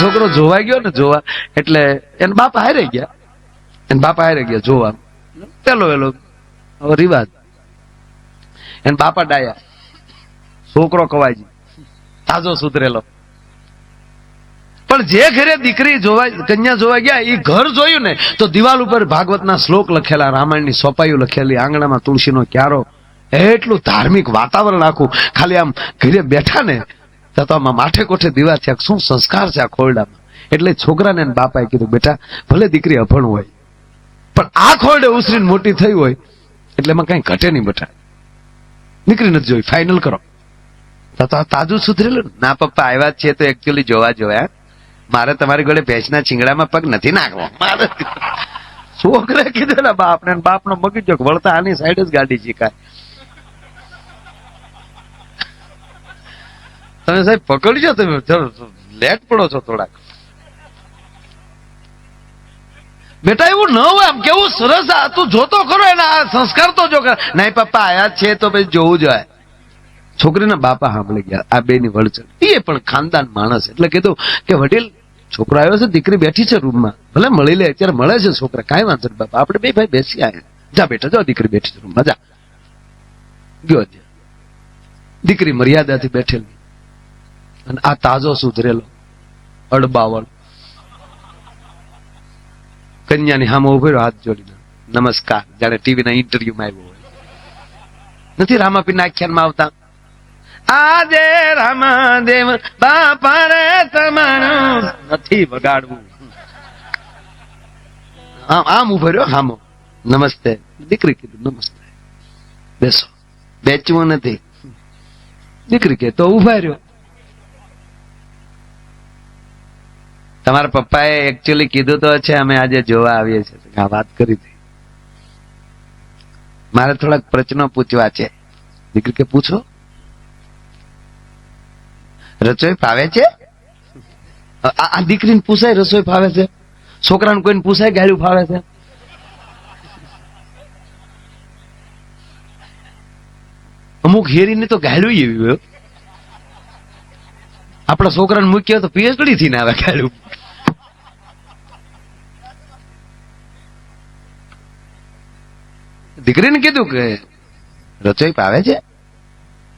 છોકરો જોવા ગયો ને જોવા, એટલે એને બાપ હારે ગયા. એને બાપ હારે ગયા જોવા પેલો પેલો રિવાજ. એને બાપા ડાયા. છોકરો કવાયજી તાજો સુધરેલો. પણ જે ઘરે દીકરી જોવા, કન્યા જોવા ગયા એ ઘર જોયું ને, તો દિવાલ ઉપર ભાગવતના શ્લોક લખેલા, રામાયણની સોપાયું લખેલી, આંગણામાં તુલસીનો ક્યારો, એટલું ધાર્મિક વાતાવરણ આખું. ખાલી આમ ઘરે બેઠા ને તો આમાં માઠે કોઠે દીવા છે શું સંસ્કાર છે આ ખોરડામાં? એટલે છોકરાને બાપાએ કીધું, બેટા, ભલે દીકરી અભણ હોય, પણ આ ખોરડે ઉસરીને મોટી થઈ હોય, એટલે એમાં કઈ ઘટે નહીં બેટા. દીકરી નથી જોઈ ફાઇનલ કરો. તો તાજું સુધરેલું ના? પપ્પા, આવ્યા છે તો એકચ્યુઅલી જોવા જોયા મારે તમારી જોડે ભેંસના ચીંગડામાં પગ નથી નાખવો. મારે છોકરા કીધું ને બાપને બાપનો મગજ જો વળતા આની સાઈડ જ ગાડી શીખાય. તમે સાહેબ પકડજો તમે. લેટ પડો છો થોડાક. બેટા, એવું ન હોય, આમ કેવું સરસ આ તું જોતો ખરો એના, આ સંસ્કાર તો જો. નહીં, પપ્પા, આયા છે તો પછી જોવું જોઈએ છોકરીના બાપા સાંભળી ગયા, આ બેની વળચણ. એ પણ ખાનદાન માણસ, એટલે કીધું કે વડીલ, છોકરો આવ્યો છે, દીકરી બેઠી છે રૂમમાં. ભલે મળી લે, અત્યારે મળે છે છોકરા, કાંઈ વાંધો નહીં, બાપા. આપણે બે ભાઈ બેસી આવ્યા જા બેટા, જો દીકરી બેઠી છે રૂમમાં, જા. ગયો. દીકરી મર્યાદાથી બેઠેલી. અને આ તાજો સુધરેલો. અડબાવળ. કન્યાની સામે ઊભો રહ્યો, હાથ જોડીને. નમસ્કાર. જાણે ટીવીના ઇન્ટરવ્યુમાં આવ્યો હોય. નથી રામાપીરના આખ્યાનમાં આવતા? આજે રામાદેવ બાપા રે તમારું નથી વગાડવું. આમ આમ ઊભો રહ્યો, હામો. નમસ્તે. દીકરી કીધું, નમસ્તે. બેસો. બેચવું નથી. દીકરી કે તો ઊભા રહ્યો. તમારા પપ્પાએ એકચ્યુઅલી કીધું તો છે, અમે આજે જોવા આવીએ છીએ. આ વાત કરી હતી. મારે થોડાક પ્રશ્નો પૂછવા છે. દીકરી કે પૂછો? રસોઈ ફાવે છે? આ દીકરીને પૂછાય રસોઈ ફાવે છે? છોકરાને કોઈને પૂછાય ગાડું ફાવે છે? અમુક હેરીને તો ગાડું એવી આપણા છોકરાને મૂક્યો તો પીએચડી થી ના આવે ગાડું દીકરીને કીધું કે રસોઈ ફાવે છે?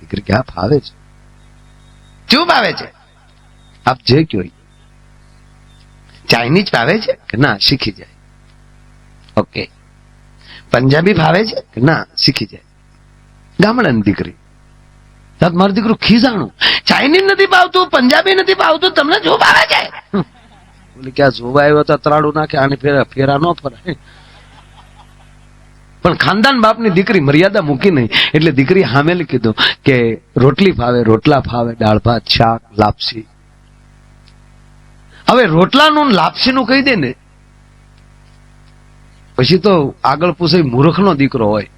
દીકરી કે ફાવે છે. શું પાવે છે? આપ જે કયો ચાઇનીઝ ભાવે છે કે ના, શીખી જાય? ઓકે. પંજાબી ભાવે છે કે ના, શીખી જાય? ગામડાની દીકરી. મારું દીકરું ખીજાણું. ચાઇનીઝ નથી ભાવતું, પંજાબી નથી ભાવતું, તમને જો ભાવે છે? ક્યાં જોવા આવ્યો તો ત્રાડું નાખે, આને ફેરા ફેરા ન ફરાય પણ ખાનદાન બાપની દીકરી મર્યાદા મૂકી નહીં. એટલે દીકરી હામેલ કીધું કે રોટલી ફાવે, રોટલા ફાવે, દાળ ભાત, શાક, લાપસી. હવે રોટલાનું લાપસીનું કહી દે ને. પછી તો આગળ પૂછે મૂર્ખનો દીકરો હોય.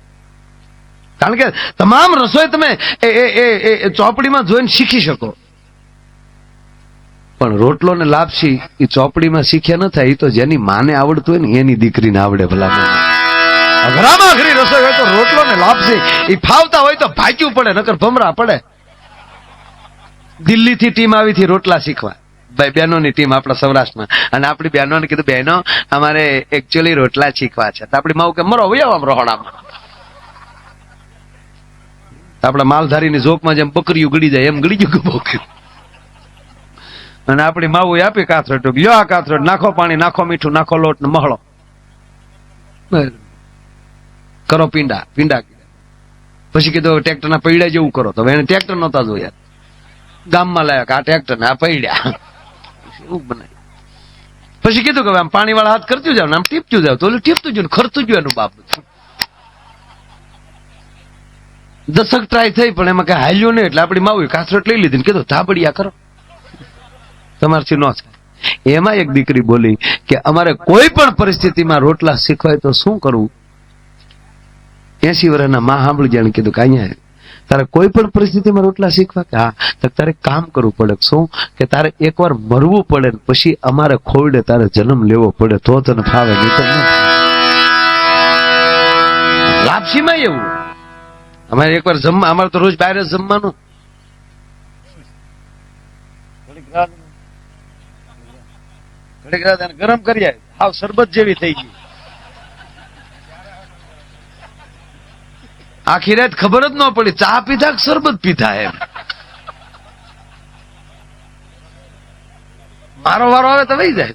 કારણ કે તમામ રસોઈ તમે એ એ એ ચોપડીમાં જોઈને શીખી શકો. પણ રોટલો ને લાપસી એ ચોપડીમાં શીખ્યા ન થાય. એ તો જેની માને આવડતું હોય ને એની દીકરીને આવડે ભલા અઘરામાં અઘરી રસોઈ હોય તો રોટલો ને લાપસી. એ ફાવતા હોય તો ભાગ્યું પડે, નકર ભમરા પડે. દિલ્હીથી ટીમ આવી હતી રોટલા શીખવા. ભાઈ, બહેનોની ટીમ આપણા સૌરાષ્ટ્રમાં. અને આપણી બહેનોને કીધું, બહેનો, અમારે એકચ્યુઅલી રોટલા શીખવા છે. તો આપણી માવું કે, મરો, વયો આમ રોહડામાં આપણા માલધારીની ઝોકમાં જેમ બકરીયું ગળી જાય, એમ ગળી ગયું બકરી અને આપણી માવું આપી કાથરોટ, લ્યો આ કાથરોટ, નાખો પાણી, નાખો મીઠું, નાખો લોટ ને મહળો. બરાબર. કરો પીંડા પીંડા. પછી કીધું ટ્રેક્ટર ના પૈડા જેવું કરો. તો એને ટ્રેક્ટર નહોતા જોયા. ગામમાં લાવ્યા આ ટ્રેક્ટર ને આ પૈડ્યા એવું બનાય પછી કીધું કે આમ પાણી વાળા હાથ કરતું જાવ આમ ટીપતું જાવ. તો ઓલું ટીપતું જ ખરતું જ એનું બાપ દશક ટ્રાય થઈ, પણ એમાં કઈ હાલ્યું નહીં. એટલે આપણી માવી કાસરટ લઈ લીધી ને કીધું, ધાબડિયા કરો. તમારથી ન થાય. એમાં એક દીકરી બોલી કે, અમારે કોઈ પણ પરિસ્થિતિમાં રોટલા શીખવાય તો શું કરવું એસી વર્ષના માં સાંભળી જાણે કીધું કે અહીંયા તારે કોઈ પણ પરિસ્થિતિમાં રોટલા શીખવા કે, હા તારે કામ કરવું પડે. શું? કે તારે એકવાર મરવું પડે પછી અમારે ખોરડે તારે જન્મ લેવો પડે. તો તને ફાવે, નહીં તો લાપસીમાં એવું. અમારે એકવાર જમવા, અમારે તો રોજ બહાર જમવાનું. ગરમ કરી આવી હાવ શરબત જેવી થઈ ગઈ. આખી રાત ખબર જ ન પડી, ચા પીધા કે શરબત પીધા એમ. મારો વારો આવે તો વહી જાય.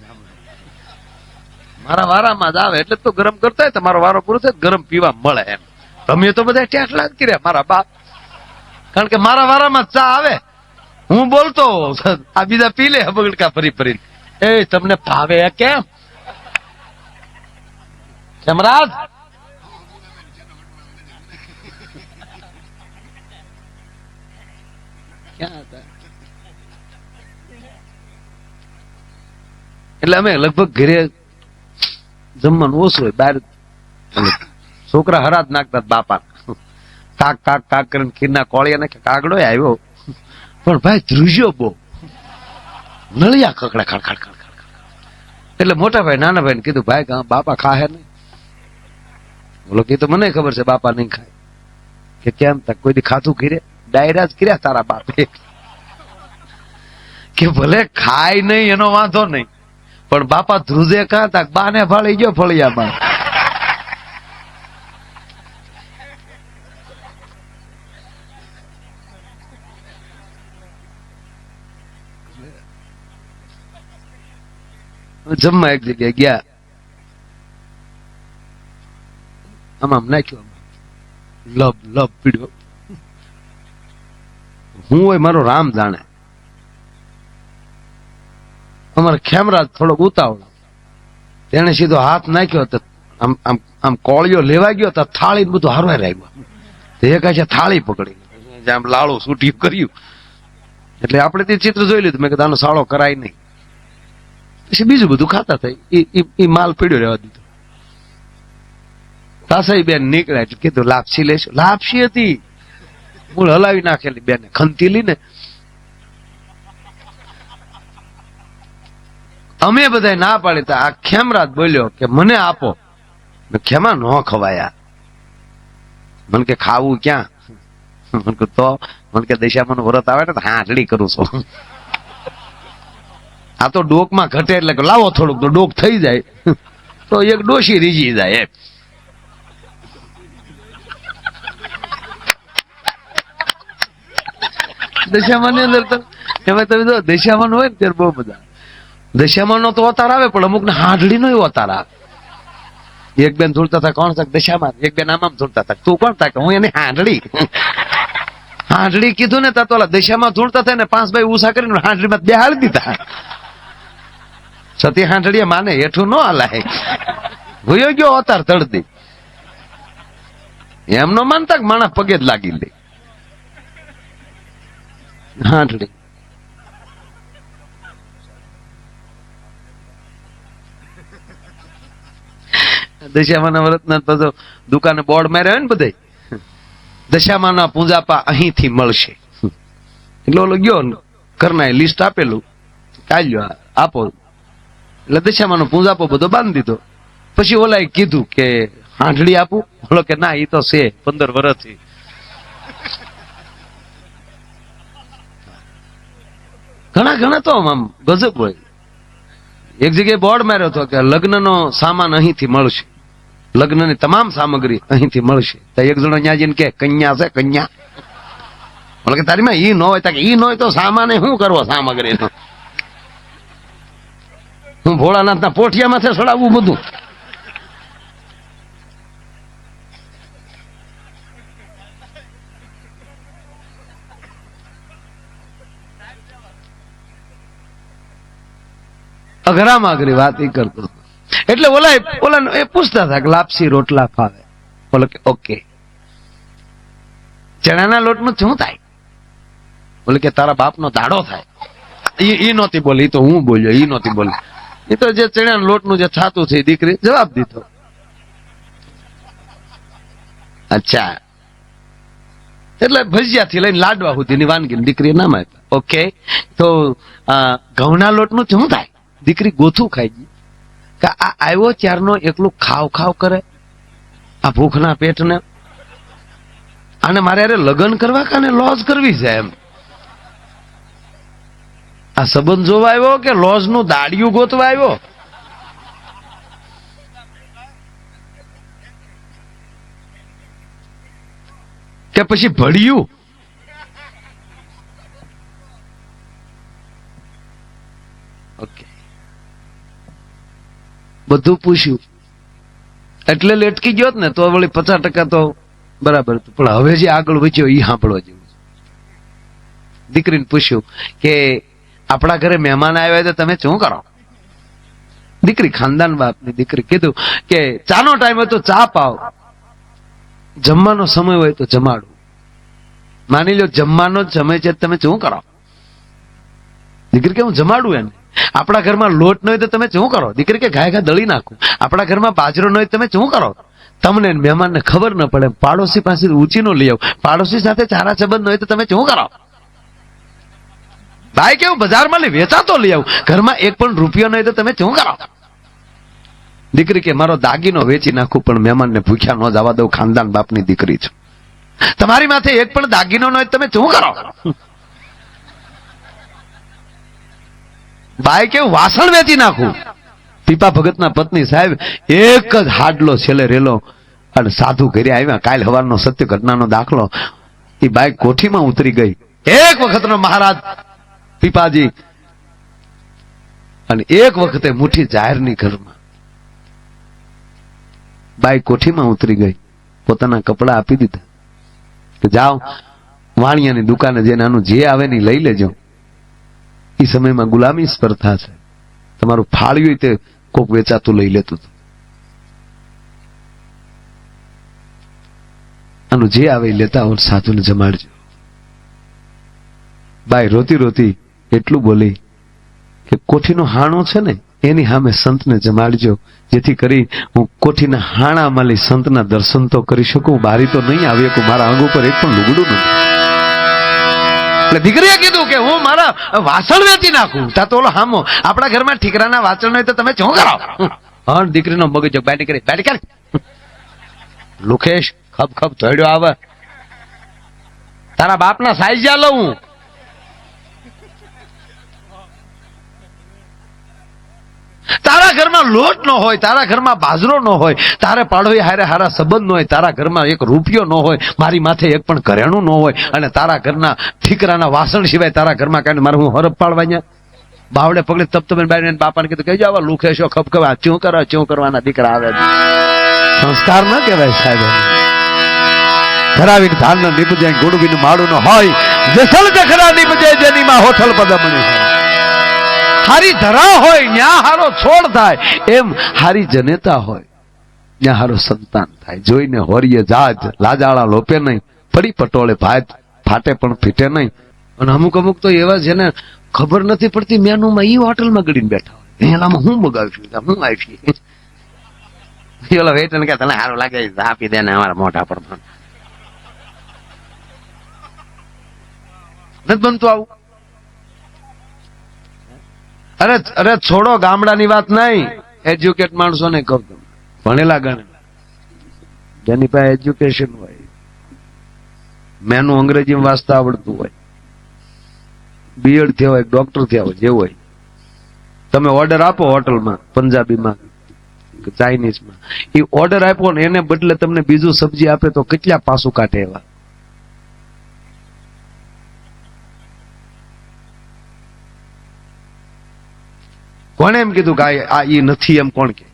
મારા વારામાં જ આવે, એટલે તો ગરમ કરતા હોય, તમારો વારો પૂરો થાય, ગરમ પીવા મળે એમ. તમે તો બધા ટેટલા જ કર્યા, મારા બાપ. કારણ કે મારા વારામાં ચા આવે. હું બોલતો આ બીજા પી લે, બગડકા ફરી ફરી એ, તમને ભાવે કેમ? કેમરાજ? ક્યાં હતા? એટલે અમે લગભગ ઘરે જમવાનું ઓછું હોય બહાર છોકરા હરાજ નાખતા બાપા. કાક કાક કાક કરીને ખીરના કોળિયા નાખે કાગડો આવ્યો. પણ ભાઈ ધ્રુજ્યો બહુ. નળિયા કકડા ખડખડ ખડખડ ખડ ખડ એટલે મોટા ભાઈ, નાના ભાઈ કીધું, ભાઈ બાપા ખાહે નહીં. બોલો, કીધું, મને ખબર છે બાપા નહીં ખાય. કે કેમ? તક કોઈ દી ખાધું ખીરે? ડાયરા જ કર્યા તારા બાપે. કે ભલે ખાય નહીં, એનો વાંધો નહીં, પણ બાપા ધ્રુજે કાં તાક બાને ફાળી ગયો ફળિયામાં. જમવા એક જગ્યાએ ગયા. આમ આમ નાખ્યું આમ. લબ લબ પીડ્યો. હું હોય મારો રામ જાણે. અમારે ખેમરાજ થોડોક ઉતાવળો. તેને સીધો હાથ નાખ્યો તો આમ આમ આમ કોળિયો લેવા ગયો તો થાળી બધું હારવાય રાખ્યો. તો એક છે થાળી પકડી. આમ લાળું સૂટ્યું કર્યું. એટલે આપણે તે ચિત્ર જોઈ લીધું. મેં કીધું, આનો સાળો કરાય નહીં. પછી બીજું બધું ખાતા થઈ. એ માલ પીડ્યો રહેવા દીધો. તાસાઈ બેન નીકળ્યા એટલે કીધું, લાપસી લેશો. લાપસી હતી. મૂળ હલાવી નાખેલી બેને, ખંતીલી ને. અમે બધા ના પાડી આ ખેમરાજ બોલ્યો કે મને આપો. ખેમા ન ખવાયા. મને કે ખાવું ક્યાં? મને કે તો, મને કે દશામાં વ્રત આવે ને હાંડલી કરું છું. આ તો ડોકમાં ઘટે એટલે લાવો થોડુંક તો ડોક થઈ જાય. તો એક ડોશી રીજી જાય એમ. દશામાની અંદર તો એમાં તમે જો દશામાન હોય ને ત્યારે બહુ બધા દશામાનો તો અવતાર આવે, પણ અમુક ને હાંડળી નો અવતાર આવે. એક બેન ધૂળતા હતા, કોણ થાય દશામાન. એક બેન આમ આમ ધૂળતા હતા. તું કોણ થાય કે હું એની હાંડળી હાંડળી કીધું ને તા તો દશામાં ધૂળતા થાય ને પાંચ ભાઈ ઉષા કરીને હાંડળીમાં બેહાડી દીધા. સતી હાંડળીએ માને હેઠું ન હલાય. ભૂયો ગયો અવતાર તળદી એમનો માનતા કે માણસ પગે જ લાગી લે. હાંડળી દશામાના વ્રતના બધો દુકાને બોર્ડ માર્યા હોય ને બધે, દશામાના પૂંજાપા અહીંથી મળશે. એટલે ઓલો ગયો ઘરના લિસ્ટ આપેલું, કાલ્યો આપો. એટલે દશામાનો પૂંજાપો બધો બાંધી દીધો. પછી ઓલાએ કીધું કે હાંડળી આપું. ઓલો કે ના એ તો છે, પંદર વર્ષથી ઘણા ઘણા તો આમ ગજબ હોય. એક જગ્યાએ બોર્ડ માર્યો હતો કે લગ્નનો સામાન અહીંથી મળશે. લગ્નની તમામ સામગ્રી અહીંથી મળશે. તો એક જણો ત્યાં જઈને કે કન્યા છે, કન્યા. મને કે, તારીમાં ઈ ન હોય. કે, ઈ ન હોય તો સામાને શું કરવો સામગ્રીનો? હું ભોળાનાથના પોઠિયામાંથી સડાવવું બધું. અઘરામાં અઘરી વાત એ કરતો એટલે ઓલા ઓલા એ પૂછતા હતા કે લાપસી રોટલા ફાવે. બોલો કે, ઓકે. ચણાના લોટનું શું થાય? બોલે કે, તારા બાપનો દાડો થાય. એ નહોતી બોલી તો હું બોલ્યો એ નહોતી બોલી. એ તો જે ચણાના લોટનું જે છાતું છે દીકરી જવાબ દીધો. અચ્છા. એટલે ભજીયા થી લઈને લાડવા સુધીની વાનગી દીકરી નામ આપ્યા. ઓકે. તો ઘઉંના લોટનું શું થાય? દીકરી ગોથું ખાઈ ગઈ. કે આ આવ્યો ત્યારનો એકલું ખાવ ખાવ કરે. આ ભૂખના પેટને. આને મારે અરે લગ્ન કરવા કાને લોજ કરવી છે એમ. આ સંબંધ જોવા આવ્યો કે લોજનું દાડિયું ગોતવા આવ્યો? કે પછી ભળ્યું? ઓકે બધું પૂછ્યું. એટલે લેટકી ગયો ને, તો વળી પચાસ ટકા તો બરાબર પણ હવે જે આગળ વધ્યો એ સાંભળવા જેવું. દીકરીને પૂછ્યું કે, આપણા ઘરે મહેમાન આવ્યા તો તમે શું કરો? દીકરી ખાનદાન બાપની દીકરી કીધું કે, ચાનો ટાઈમ હોય તો ચા પાવ. જમવાનો સમય હોય તો જમાડું. માની લો જમવાનો જ સમય છે તમે શું કરો? દીકરી કે, હું જમાડું એને. આપણા ઘરમાં લોટ ન હોય તો તમે શું કરો? દીકરી કે ગાય ગાય દળી નાખો. આપણા ઘરમાં બાજરો ન હોય તમે શું કરો? તમને મહેમાનને ખબર ન પડે, પાડોશી પાસે ઊંચી નો લઈ આવ. પાડોશી સાથે ચારા સંબંધ ન હોય તો તમે શું કરો? ભાઈ કેવું, બજારમાં લઈ વેચાતો લઈ આવું. ઘરમાં એક પણ રૂપિયો ન હોય તો તમે શું કરો? દીકરી કે, મારો દાગીનો વેચી નાખું, પણ મહેમાનને ભૂખ્યા ન જવા દઉં, ખાનદાન બાપની દીકરી છું. તમારી માથે એક પણ દાગીનો ન તમે શું કરો? બાઈ કે વાસણ વેચી નાખું? પીપા ભગતના પત્ની સાહેબ, એક જ હાડલો છેલ્લે રેલો અને સાધુ ઘરે આવ્યા. કાલ હવારનો સત્ય ઘટનાનો દાખલો. એ બાઈ કોઠીમાં ઉતરી ગઈ. એક વખતનો મહારાજ પીપાજી. અને એક વખતે મુઠ્ઠી જાહેરની ઘરમાં. બાઈ કોઠીમાં ઉતરી ગઈ. પોતાના કપડા આપી દીધા. કે જાઓ, વાણિયાની દુકાને જઈને આનું જે આવે ને લઈ લેજો. એ સમયમાં ગુલામી સ્પર્ધા છે. તમારું ફાળ્યું તે કોક વેચાતું લઈ લેતું હતું. આનું જે આવે લેતા આવો સાધુને જમાડજો. બાઈ રોતી રોતી એટલું બોલી કે કોઠીનો હાણો છે ને, એની સામે સંતને જમાડજો, જેથી કરી હું કોઠીના હાણા માલી સંતના દર્શન તો કરી શકું, બારી તો નહીં આવી મારા અંગ ઉપર એક પણ લુગડું નથી. એટલે દીકરી હું વાસણ વેચી નાખું. તા તો હામો, આપણા ઘરમાં ઠીકરાના વાસણ હોય તો તમે શું કરો? હણ, દીકરીનો મગજ બેટી કરી. બેટી કરી. લુખેશ, ખબ ખપ ધોડ્યો આવે. તારા બાપના સાઈઝ લઉં. તારા ઘરમાં લોટ ન હોય, તારા ઘરમાં બાજરો ન હોય, તારે પાડોઈ હારે હારા સંબંધ ન હોય, તારા ઘરમાં એક રૂપિયો ન હોય, મારી માથે એક પણ ઘરેણું ન હોય અને તારા ઘરના ઠીકરાના વાસણ સિવાય તારા ઘરમાં કાંઈ મારે હું હરફ પાડવા અહીંયા? બાવડે પગલે તપ તમે બાઈને બાપાને કીધું કહેજો આવા લુખેશો છો, ખપ આ ચું કરો ચું કરવાના દીકરા આવે સંસ્કાર ન કહેવાય સાહેબ ધરાવીને ધાન નિપજે, ગુડવીનું માળું હોય જસલ જખરા નિપજે, જેની માં હોથલ પદમણી હોય. હારી ધરા હોય, ન્યા હારો છોડ થાય. એમ હારી જનેતા હોય ત્યાં હારો સંતાન થાય. જોઈને હોરીએ જાજ, લાજાળા લોપે નહીં, ફરી પટોળે ભાત, ફાટે પણ ફીટે નહીં. અને અમુક અમુક તો એવા છે ને, ખબર નથી પડતી મેનુમાં એ હોટલમાં ગડીને બેઠા હોય. એનામાં હું મગાવ્યું હું આવી ઓલો વેટન કે તને સારું લાગે આપી દે ને અમારા મોઢા પર નથી બનતું આવું? અરે અરે, છોડો, ગામડાની વાત નહીં. એજ્યુકેટ માણસો ને કહું તમે ભણેલા ગણેલા જેની પાસે એજ્યુકેશન હોય, મેનું અંગ્રેજીમાં વાંચતા આવડતું હોય બીએડ થયા હોય ડોક્ટર થયા હોય, જેવું હોય. તમે ઓર્ડર આપો હોટલમાં, પંજાબીમાં ચાઇનીઝમાં એ ઓર્ડર આપો ને, એને બદલે તમને બીજું સબ્જી આપે તો કેટલા પાસું કાઢે એવા? કોણે એમ કીધું કે આ- ઈ નથી એમ કોણ કે?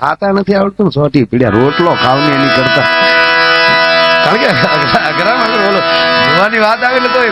ખાતા નથી આવડતું ને સોટી પીડ્યા, રોટલો ખાવની એની કરતા. કારણ કે અઘરામાં અઘરા બોલો. જોવાની વાત આવે એટલે તો